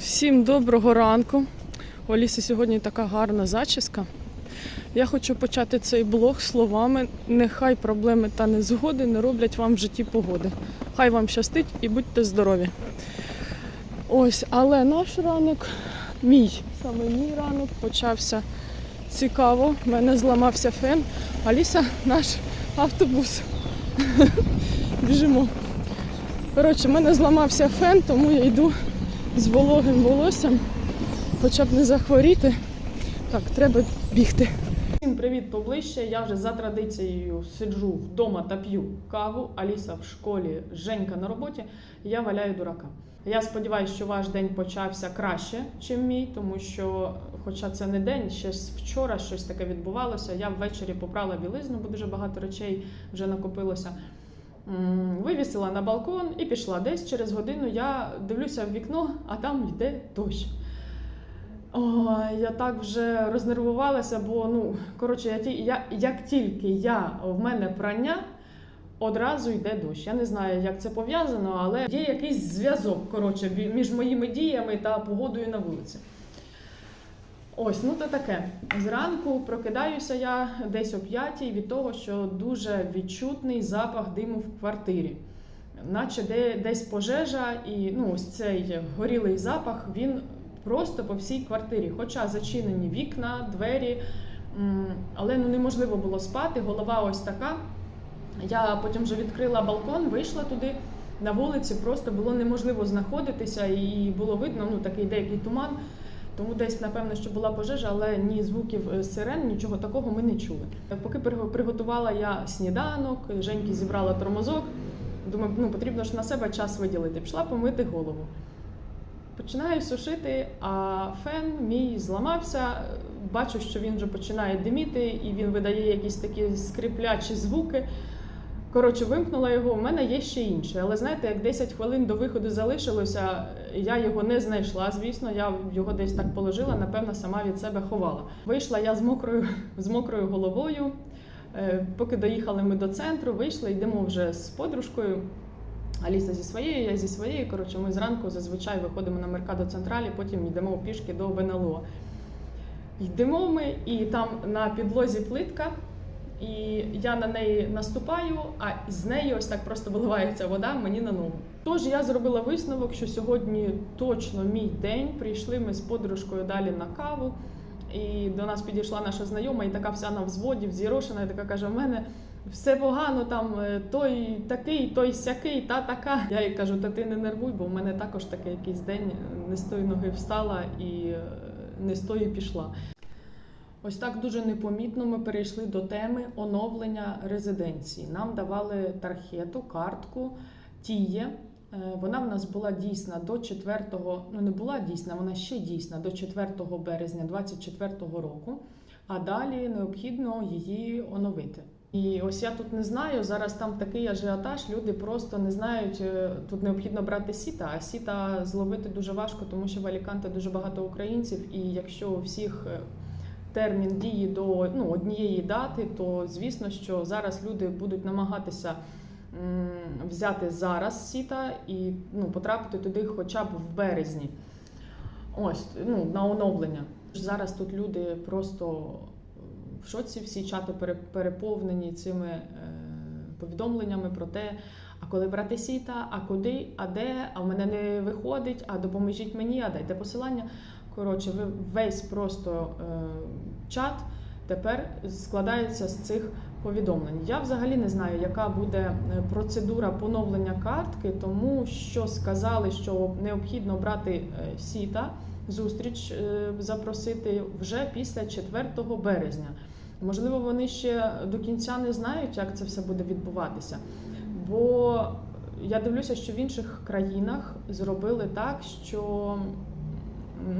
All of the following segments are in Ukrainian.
Всім доброго ранку. У Аліси сьогодні така гарна зачіска. Я хочу почати цей блог словами: нехай проблеми та незгоди не роблять вам в житті погоди. Хай вам щастить і будьте здорові. Ось, але наш ранок, мій, саме мій ранок почався цікаво. У мене зламався фен. Аліса наш автобус. Біжимо. Коротше, в мене зламався фен, тому я йду з вологим волоссям, хоча б не захворіти. Так, треба бігти. Всім привіт поближче. Я вже за традицією сиджу вдома та п'ю каву. Аліса в школі, Женька на роботі. Я валяю дурака. Я сподіваюся, що ваш день почався краще, ніж мій, тому що, хоча це не день, ще з вчора щось таке відбувалося. Я ввечері попрала білизну, бо дуже багато речей вже накопилося. Вивісила на балкон і пішла. Десь через годину я дивлюся в вікно, а там йде дощ. Ой, я так вже рознервувалася, бо ну коротше, я, я, як тільки я в мене прання, одразу йде дощ. Я не знаю, як це пов'язано, але є якийсь зв'язок коротше, між моїми діями та погодою на вулиці. Ось, ну то таке. Зранку прокидаюся я десь о п'ятій від того, що дуже відчутний запах диму в квартирі. Наче де, десь пожежа, і ну, ось цей горілий запах він просто по всій квартирі. Хоча зачинені вікна, двері, але ну, неможливо було спати, голова ось така. Я потім вже відкрила балкон, вийшла туди. На вулиці просто було неможливо знаходитися, і було видно ну, такий деякий туман. Тому десь, напевно, що була пожежа, але ні звуків е, сирен, нічого такого ми не чули. Поки приготувала я сніданок, Женьки зібрала тормозок. Думаю, ну потрібно ж на себе час виділити. Пішла помити голову. Починаю сушити, а фен мій зламався. Бачу, що він вже починає диміти, і він видає якісь такі скриплячі звуки. Коротше, вимкнула його. У мене є ще інше. Але знаєте, як 10 хвилин до виходу залишилося, я його не знайшла. Звісно, я його десь так положила, напевно, сама від себе ховала. Вийшла я з мокрою, з мокрою головою. Е, Поки доїхали ми до центру, вийшли, йдемо вже з подружкою. Аліса зі своєю, я зі своєю. Коротше, ми зранку зазвичай виходимо на Меркадо Централі, потім йдемо пішки до ВНЛО. Йдемо ми, і там на підлозі плитка, і я на неї наступаю, а з неї ось так просто виливається вода мені на ногу. Тож я зробила висновок, що сьогодні точно мій день. Прийшли ми з подружкою далі на каву. І до нас підійшла наша знайома, і така вся на взводі, взірошена, і така каже: в мене все погано, там е, той такий, той сякий, та така. Я їй кажу, та ти не нервуй, бо в мене також такий якийсь день не з тої ноги встала і е, не з тої пішла. Ось так дуже непомітно ми перейшли до теми оновлення резиденції. Нам давали тархету, картку Тіє. Е, Вона в нас була дійсна до 4, ну не була дійсна, вона ще дійсна до 4 березня 2024 року, а далі необхідно її оновити. І ось я тут не знаю. Зараз там такий ажіотаж, люди просто не знають. е, Тут необхідно брати сіта, а сіта зловити дуже важко, тому що в Аліканте дуже багато українців, і якщо у всіх е, термін дії до ну, однієї дати, то звісно, що зараз люди будуть намагатися взяти зараз сіта і ну, потрапити туди хоча б в березні. Ось, ну, на оновлення. Зараз тут люди просто в шоці, всі чати пере- переповнені цими е, повідомленнями про те, а коли брати сіта, а куди, а де, а в мене не виходить, а допоможіть мені, а дайте посилання. Коротше, весь просто е, чат тепер складається з цих повідомлень. Я взагалі не знаю, яка буде е, процедура поновлення картки, тому що сказали, що необхідно брати е, сіта, зустріч запросити вже після 4 березня. Можливо, вони ще до кінця не знають, як це все буде відбуватися. Бо я дивлюся, що в інших країнах зробили так, що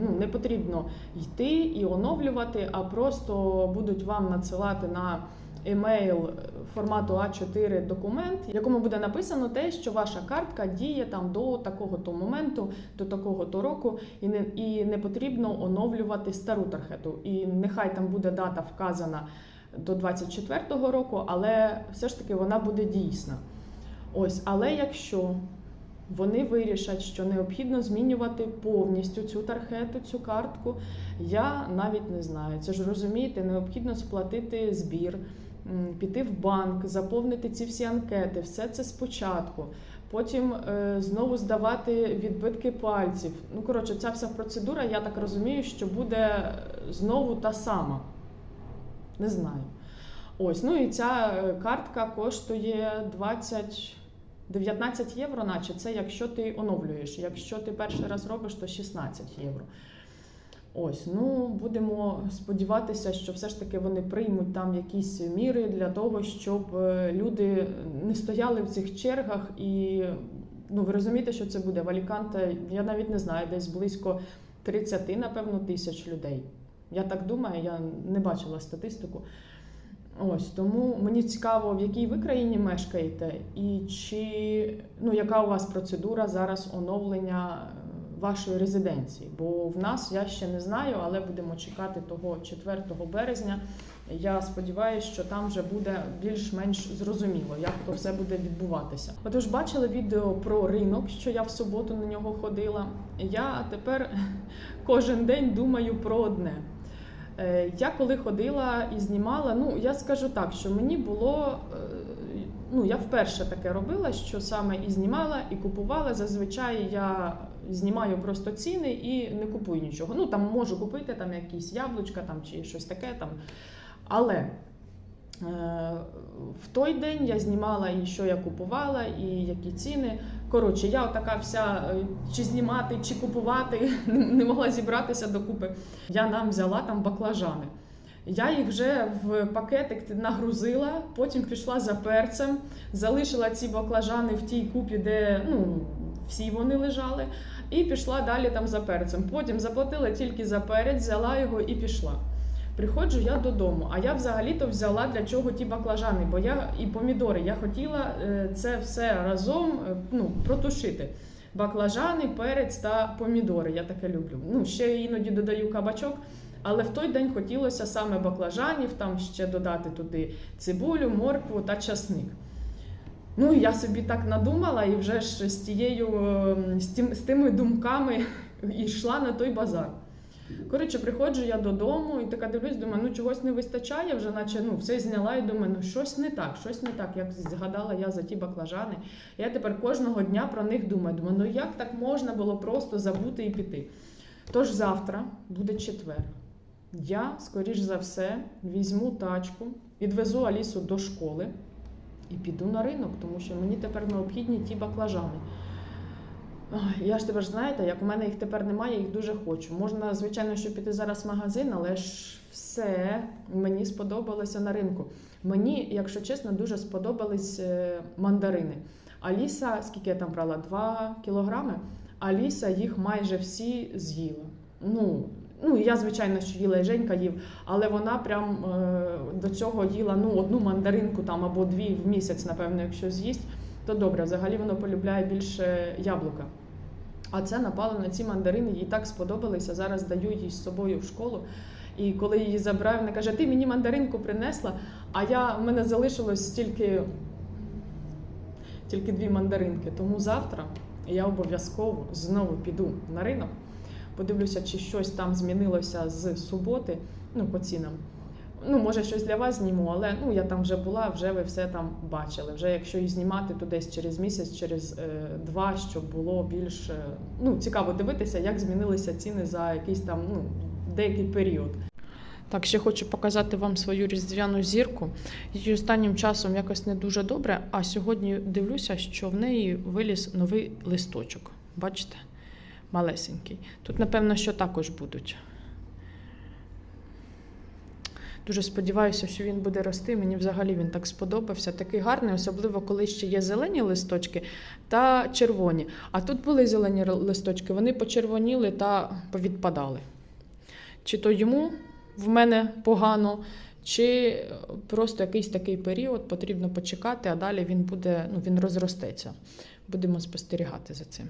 ну, не потрібно йти і оновлювати, а просто будуть вам надсилати на емейл формату А4 документ, в якому буде написано те, що ваша картка діє там до такого-то моменту, до такого-то року, і не, і не потрібно оновлювати стару тархету. І нехай там буде дата вказана до 24-го року, але все ж таки вона буде дійсна. Ось, але якщо вони вирішать, що необхідно змінювати повністю цю тархету, цю картку. Я навіть не знаю. Це ж розумієте, необхідно сплатити збір, піти в банк, заповнити ці всі анкети, все це спочатку. Потім е, знову здавати відбитки пальців. Ну, коротше, ця вся процедура, я так розумію, що буде знову та сама. Не знаю. Ось, ну і ця е, картка коштує 20, 19 євро, наче це якщо ти оновлюєш. Якщо ти перший раз робиш, то 16 євро. Ось, ну будемо сподіватися, що все ж таки вони приймуть там якісь міри для того, щоб е, люди не стояли в цих чергах. І ну ви розумієте, що це буде в Аліканте, я навіть не знаю, десь близько 30, напевно, тисяч людей. Я так думаю, я не бачила статистику. Ось тому мені цікаво, в якій ви країні мешкаєте, і чи ну яка у вас процедура зараз оновлення е, вашої резиденції? Бо в нас я ще не знаю, але будемо чекати того 4 березня. Я сподіваюся, що там вже буде більш-менш зрозуміло, як то все буде відбуватися. Отож, бачили відео про ринок, що я в суботу на нього ходила. Я тепер кожен день думаю про одне. Е, Я коли ходила і знімала, ну я скажу так, що мені було. е, Ну, я вперше таке робила, що саме і знімала, і купувала. Зазвичай я знімаю просто ціни і не купую нічого. Ну там можу купити там якісь яблучка там чи щось таке там. Але в той день я знімала і що я купувала, і які ціни. Коротше, я така вся е, чи знімати, чи купувати, не могла зібратися докупи. Я нам взяла там баклажани. Я їх вже в пакетик нагрузила, потім пішла за перцем, залишила ці баклажани в тій купі, де ну, всі вони лежали, і пішла далі там за перцем. Потім заплатила тільки за перець, взяла його і пішла. Приходжу я додому, а я взагалі-то взяла для чого ті баклажани, бо я і помідори. Я хотіла е, це все разом е, ну, протушити. Баклажани, перець та помідори. Я таке люблю. Ну, ще іноді додаю кабачок. Але в той день хотілося саме баклажанів, там ще додати туди цибулю, моркву та часник. Ну, я собі так надумала і вже ж з тією ем, з, тим, з тими думками йшла на той базар. Коротше, приходжу я додому і така дивлюсь, думаю, ну чогось не вистачає, вже наче ну, все зняла і думаю, ну щось не так, щось не так. Як згадала я за ті баклажани. Я тепер кожного дня про них думаю. Думаю, ну як так можна було просто забути і піти? Тож завтра буде четвер. Я, скоріш за все, візьму тачку, відвезу Алісу до школи і піду на ринок, тому що мені тепер необхідні ті баклажани. Я ж тепер знаєте, як у мене їх тепер немає, їх дуже хочу. Можна, звичайно, що піти зараз в магазин, але ж все мені сподобалося на ринку. Мені, якщо чесно, дуже сподобались е, мандарини. Аліса, скільки я там брала? 2 кілограми. Аліса їх майже всі з'їла. Ну, ну я, звичайно, що їла і Женька їв, але вона прям е, до цього їла ну, одну мандаринку там або дві в місяць, напевно, якщо з'їсть, то добре. Взагалі воно полюбляє більше яблука. А це напало на ці мандарини, їй так сподобалися. Зараз даю їй з собою в школу. І коли її забрав, вона каже: Ти мені мандаринку принесла, а я в мене залишилось тільки, тільки дві мандаринки. Тому завтра я обов'язково знову піду на ринок, подивлюся, чи щось там змінилося з суботи, ну, по цінам. Ну, може, щось для вас зніму, але ну я там вже була, вже ви все там бачили. Вже якщо і знімати, то десь через місяць, через е, два, щоб було більш е, ну, цікаво дивитися, як змінилися ціни за якийсь там ну, деякий період. Так, ще хочу показати вам свою різдвяну зірку. Її останнім часом якось не дуже добре, а сьогодні дивлюся, що в неї виліз новий листочок. Бачите? Малесенький. Тут, напевно, що також будуть. Дуже сподіваюся, що він буде рости. Мені взагалі він так сподобався. Такий гарний, особливо коли ще є зелені листочки та червоні. А тут були зелені листочки, вони почервоніли та повідпадали. Чи то йому в мене погано, чи просто якийсь такий період потрібно почекати, а далі він буде, ну він розростеться. Будемо спостерігати за цим.